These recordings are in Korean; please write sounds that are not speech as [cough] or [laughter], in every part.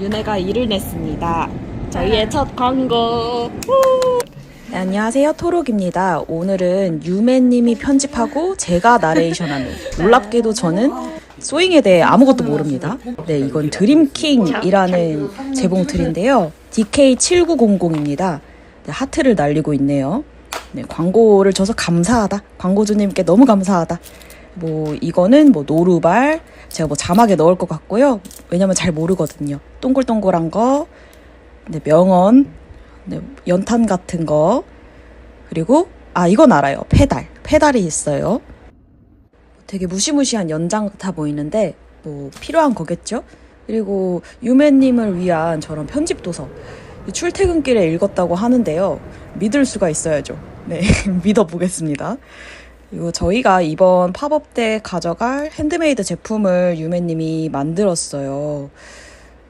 윤혜가 일을 냈습니다. 저희의 첫 광고. 후! 네, 안녕하세요. 토록입니다. 오늘은 유매님이 편집하고 제가 나레이션하는 [laughs] 놀랍게도 저는 소잉에 대해 아무것도 모릅니다. 네, 이건 드림킹이라는 재봉틀인데요. DK7900입니다. 네, 하트를 날리고 있네요. 네, 광고를 줘서 감사하다. 광고주님께 너무 감사하다. 뭐 이거는 뭐 노루발 제가 뭐 자막에 넣을 것 같고요. 왜냐면 잘 모르거든요. 동글동글한 거, 네, 명언, 네, 연탄 같은 거 그리고 아 이건 알아요. 페달, 페달이 있어요. 되게 무시무시한 연장 같아 보이는데 뭐 필요한 거겠죠? 그리고 유매님을 위한 저런 편집 도서 출퇴근길에 읽었다고 하는데요. 믿을 수가 있어야죠. 네, [laughs] 믿어보겠습니다. 그리고 저희가 이번 팝업 때 가져갈 핸드메이드 제품을 유매님이 만들었어요.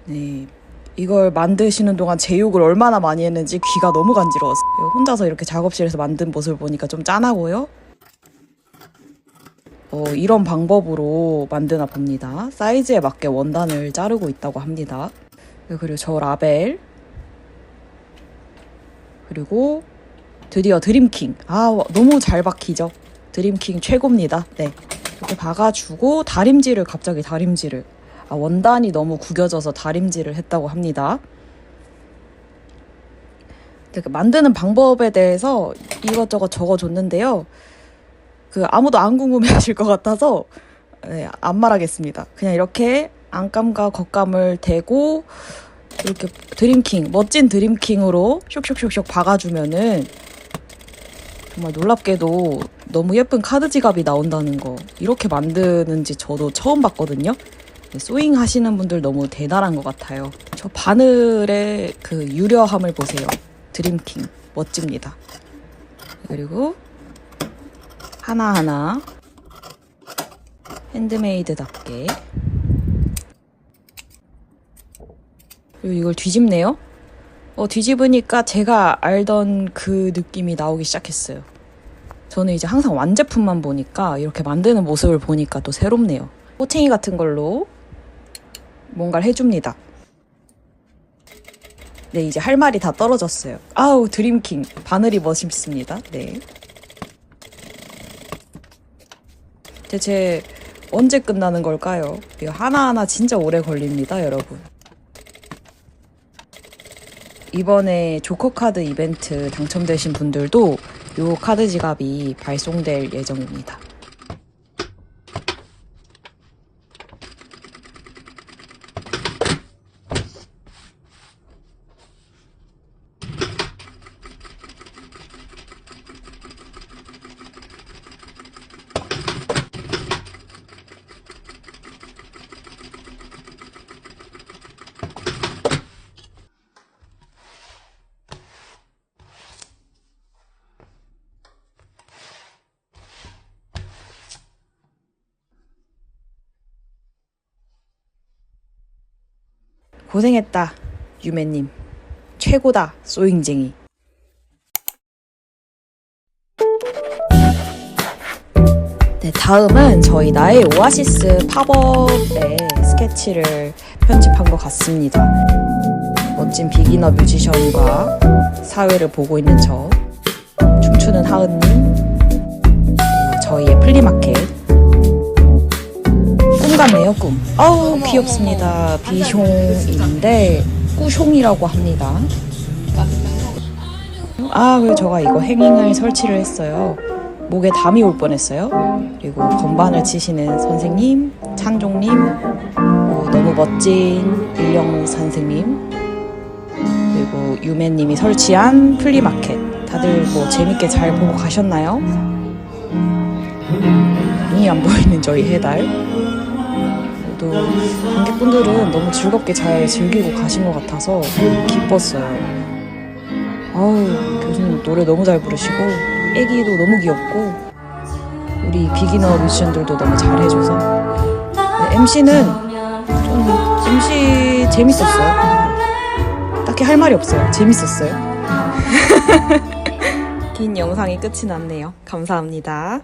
네. 이걸 만드시는 동안 제 욕을 얼마나 많이 했는지 귀가 너무 간지러웠어요. 혼자서 이렇게 작업실에서 만든 모습을 보니까 좀 짠하고요. 어, 이런 방법으로 만드나 봅니다. 사이즈에 맞게 원단을 자르고 있다고 합니다. 그리고 저 라벨. 그리고 드디어 드림킹. 아, 너무 잘 박히죠? 드림킹 최고입니다. 네. 이렇게 박아주고 다림질을 갑자기 다림질을. 아, 원단이 너무 구겨져서 다림질을 했다고 합니다. 네, 그 만드는 방법에 대해서 이것저것 적어줬는데요. 그 아무도 안 궁금해하실 것 같아서 네, 안 말하겠습니다. 그냥 이렇게 안감과 겉감을 대고 이렇게 드림킹 멋진 드림킹으로 슉슉슉슉 박아주면은 정말 놀랍게도 너무 예쁜 카드 지갑이 나온다는 거 이렇게 만드는지 저도 처음 봤거든요. 네, 소잉 하시는 분들 너무 대단한 것 같아요. 저 바늘의 그 유려함을 보세요. 드림킹 멋집니다. 그리고 하나하나 핸드메이드답게 그리고 이걸 뒤집네요. 어, 뒤집으니까 제가 알던 그 느낌이 나오기 시작했어요. 저는 이제 항상 완제품만 보니까 이렇게 만드는 모습을 보니까 또 새롭네요. 호챙이 같은 걸로 뭔가를 해줍니다. 네, 이제 할 말이 다 떨어졌어요. 아우, 드림킹. 바늘이 멋있습니다. 네. 대체 언제 끝나는 걸까요? 이거 하나하나 진짜 오래 걸립니다, 여러분. 이번에 조커 카드 이벤트 당첨되신 분들도 요 카드 지갑이 발송될 예정입니다. 고생했다, 유매님. 최고다, 소잉쟁이. 네, 다음은 저희 나의 오아시스 팝업의 스케치를 편집한 것 같습니다. 멋진 비기너 뮤지션과 사회를 보고 있는 저, 춤추는 하은님, 저희의 플리마켓, 꿈 같네요, 꿈. 아우, 귀엽습니다. 비숑인데, 꾸숑이라고 합니다. 아, 그리고 제가 이거 행잉을 설치를 했어요. 목에 담이 올 뻔했어요. 그리고 건반을 치시는 선생님, 찬종님, 어, 너무 멋진 일영 선생님, 그리고 유매님이 설치한 플리마켓. 다들 뭐 재밌게 잘 보고 가셨나요? 눈이 안 보이는 저희 해달. 또 관객분들은 너무 즐겁게 잘 즐기고 가신 것 같아서 기뻤어요. 아우 교수님 노래 너무 잘 부르시고 애기도 너무 귀엽고 우리 비기너 뮤지션들도 너무 잘해줘서 네, MC는 좀 MC 재밌었어요. 딱히 할 말이 없어요. 재밌었어요. [laughs] 긴 영상이 끝이 났네요. 감사합니다.